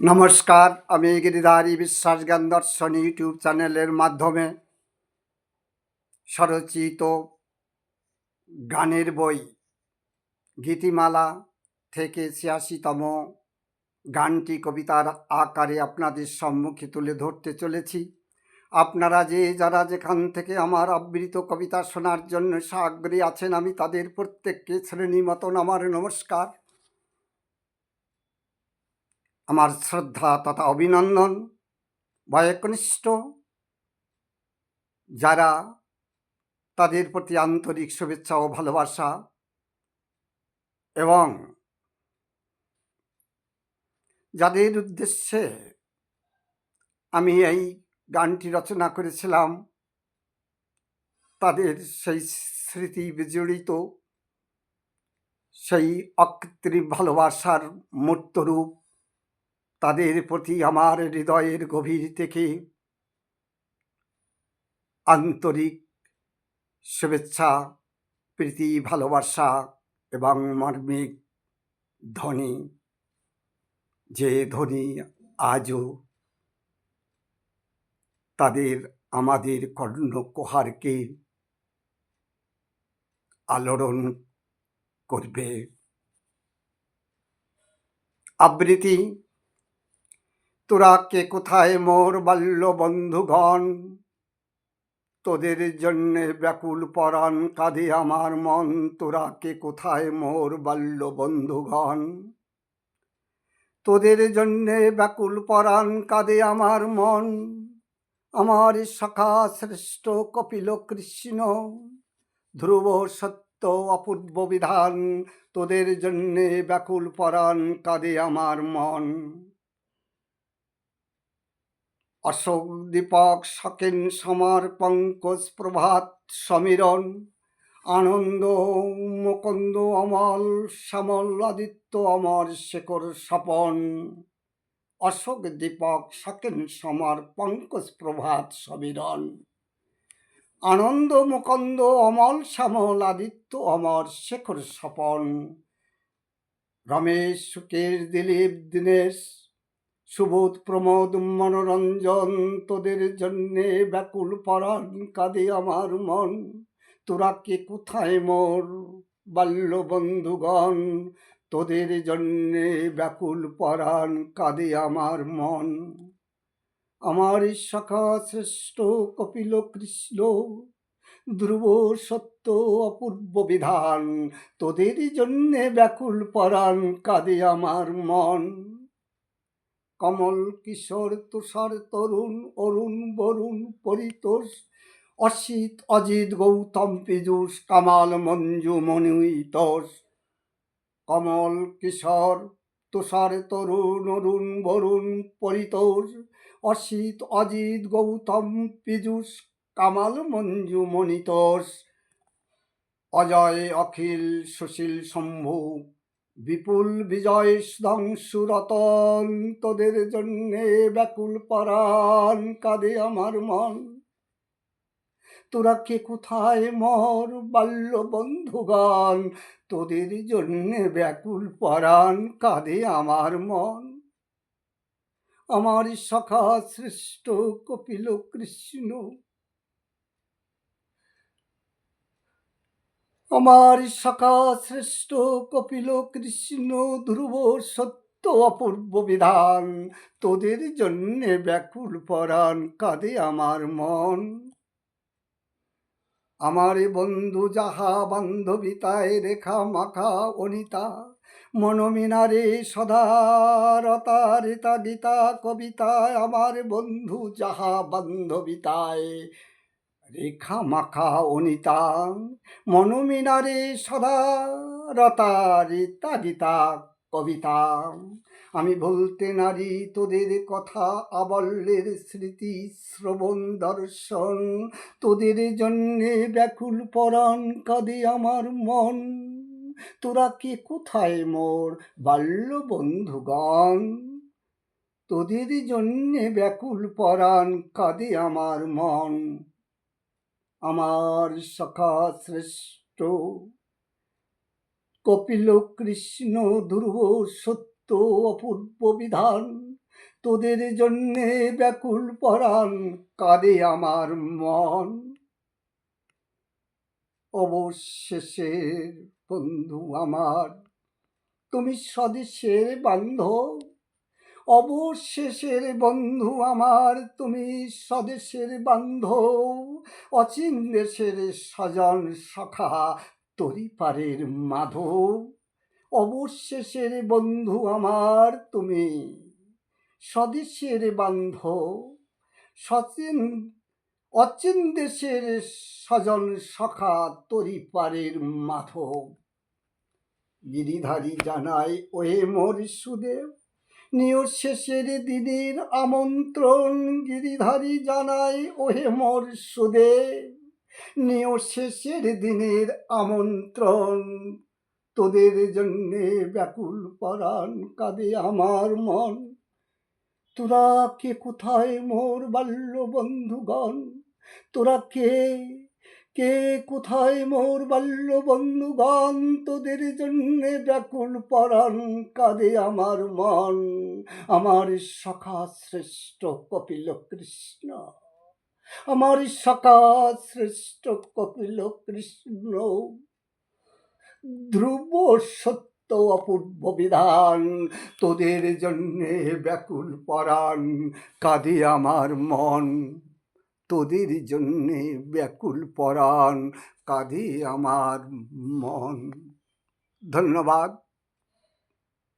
নমস্কার, আমি গিরিধারী বিশ্বাস জ্ঞান দর্শন ইউটিউব চ্যানেলের মাধ্যমে স্বরচিত গানের বই, গীতিমালা থেকে ছিয়াশিতম গানটি কবিতার আকারে আপনাদের সম্মুখে তুলে ধরতে চলেছি। আপনারা যে, যারা যেখান থেকে আমার আবৃত কবিতা শোনার জন্য সাগ্রী আছেন, আমি তাদের প্রত্যেককে শ্রেণি মতন আমার নমস্কার। আমার শ্রদ্ধা তথা অভিনন্দন। বয়কনিষ্ঠ যারা তাদের প্রতি আন্তরিক শুভেচ্ছা ও ভালোবাসা এবং যাদের উদ্দেশ্যে আমি এই গানটি রচনা করেছিলাম, তাদের সেই স্মৃতি বিজড়িত, সেই অকৃত্রিম ভালোবাসার মূর্তরূপ তাদের প্রতি আমার হৃদয়ের গভীর থেকে আন্তরিক শুভেচ্ছা, প্রীতি, ভালোবাসা এবং মার্মিক ধ্বনি যে ধ্বনি আজও তাদের আমাদের কর্ণকোহারকে আলোড়ন করবে। আবৃত্তি তোরা কে কোথায় মোর বাল্য বন্ধুগণ তোদের জন্যে ব্যাকুল পরাণ কাঁদে আমার মন তোরা কে কোথায় মোর বাল্য বন্ধুগণ তোদের জন্যে ব্যাকুল পরাণ কাঁদে আমার মন, আমার সখা শ্রেষ্ঠ কপিল কৃষ্ণ, ধ্রুব সত্য অপূর্ব বিধান, তোদের জন্যে ব্যাকুল পরাণ কাঁদে আমার মন। অশোক দীপক সকেন সমার, পঙ্কজ প্রভাত, সমীরণ, আনন্দ, মুকন্দ, অমল, শ্যামল, আদিত্য, অমর শেখর, স্বপন। অশোক দীপক সকেন সমার, পঙ্কজ প্রভাত, সমীরণ। আনন্দ, মুকন্দ, অমল, শ্যামল, আদিত্য, অমর শেখর, স্বপন। রমেশ, সুকেশ, দিলীপ, দীনেশ সুবোধ প্রমোদ মনোরঞ্জন, তোদের জন্যে ব্যাকুল পরাণ কাঁদে আমার মন। তোরা কে কোথায় মোর বাল্য বন্ধুগণ? তোদের জন্যে ব্যাকুল পরাণ কাঁদে আমার মন। আমার সখা শ্রেষ্ঠ কপিল কৃষ্ণ, ধ্রুব সত্য অপূর্ব বিধান, তোদের জন্যে ব্যাকুল পরাণ কাঁদে আমার মন। কমল কিশোর তুষার তরুণ, অরুণ বরুণ, পরিতোষ অসিত অজিত, গৌতম, পীযূষ, কামাল, মঞ্জু মনুইতোষ কমল কিশোর তুষার তরুণ, অরুণ বরুণ, পরিতোষ অসিত অজিত, গৌতম, পীযূষ, কামাল, মঞ্জু, মণিতোষ। অজয়, অখিল, সুশীল, শম্ভু। বিপুল বিজয় ধ্বংসুরতন, তোদের জন্যে ব্যাকুল পরাণ কাঁদে আমার মন। তোরা কে কোথায় মর বাল্য বন্ধুগান তোদের জন্যে ব্যাকুল পরাণ কাঁদে আমার মন। আমার সখা শ্রেষ্ঠ কপিল কৃষ্ণ আমার সখা শ্রেষ্ঠ কপিল কৃষ্ণ ধ্রুব সত্য অপূর্ব বিধান। তোদের জন্যে ব্যাকুল পরাণ কাঁদে আমার মন। আমার বন্ধু যাহা বান্ধবী বান্ধবিতায় রেখা মাখা অনিতা। মনমিনারে সদারতা রেতা গীতা কবিতায়। আমার বন্ধু যাহা বান্ধবী বান্ধবিতায় রেখা মাখা অনিতা মনোমিনারে সদা রতা রিতা কবিতা। আমি বলতে নারী, তোদের কথা আবল্যের স্মৃতি শ্রবণ দর্শন। তোদের জন্যে ব্যাকুল পরাণ কাঁদে আমার মন। তোরা কে কোথায় মোর বাল্য বন্ধুগণ তোদের জন্যে ব্যাকুল পরাণ কাঁদে আমার মন। আমার সখা শ্রেষ্ঠ। কপিল কৃষ্ণ ধ্রুব সত্য অপূর্ব বিধান, তোদের জন্যে ব্যাকুল পরাণ কাঁদে আমার মন। অবশেষে বন্ধু আমার, তুমি স্বদেশের বান্ধব। অবশেষের বন্ধু আমার, তুমি স্বদেশের বান্ধব, অচিন দেশের স্বজন সখা, তরিপারের মাধব। অবশেষের বন্ধু আমার, তুমি স্বদেশের বান্ধব, সচিন, অচিন দেশের স্বজন সখা, তরিপারের মাধব। গিরিধারী জানায় ওহে মোর সুদেব নিয় শেষের দিনের আমন্ত্রণ গিরিধারী জানাই ওহে মোর সুদেব নিয় শেষের দিনের আমন্ত্রণ। তোদের জন্যে ব্যাকুল পরাণ কাঁদে আমার মন। তোরা কে কোথায় মোর বাল্য বন্ধুগণ তোরা কে কে কোথায় মোর বাল্য বন্ধুগণ তোদের জন্যে ব্যাকুল পরাণ কাঁদে আমার মন? আমার সখা শ্রেষ্ঠ কপিল কৃষ্ণ। আমার সখা শ্রেষ্ঠ কপিল কৃষ্ণ। ধ্রুব সত্য অপূর্ব বিধান, তোদের জন্যে ব্যাকুল পরাণ কাঁদে আমার মন। তোদের জন্যে ব্যাকুল পরাণ কাঁধে আমার মন। ধন্যবাদ।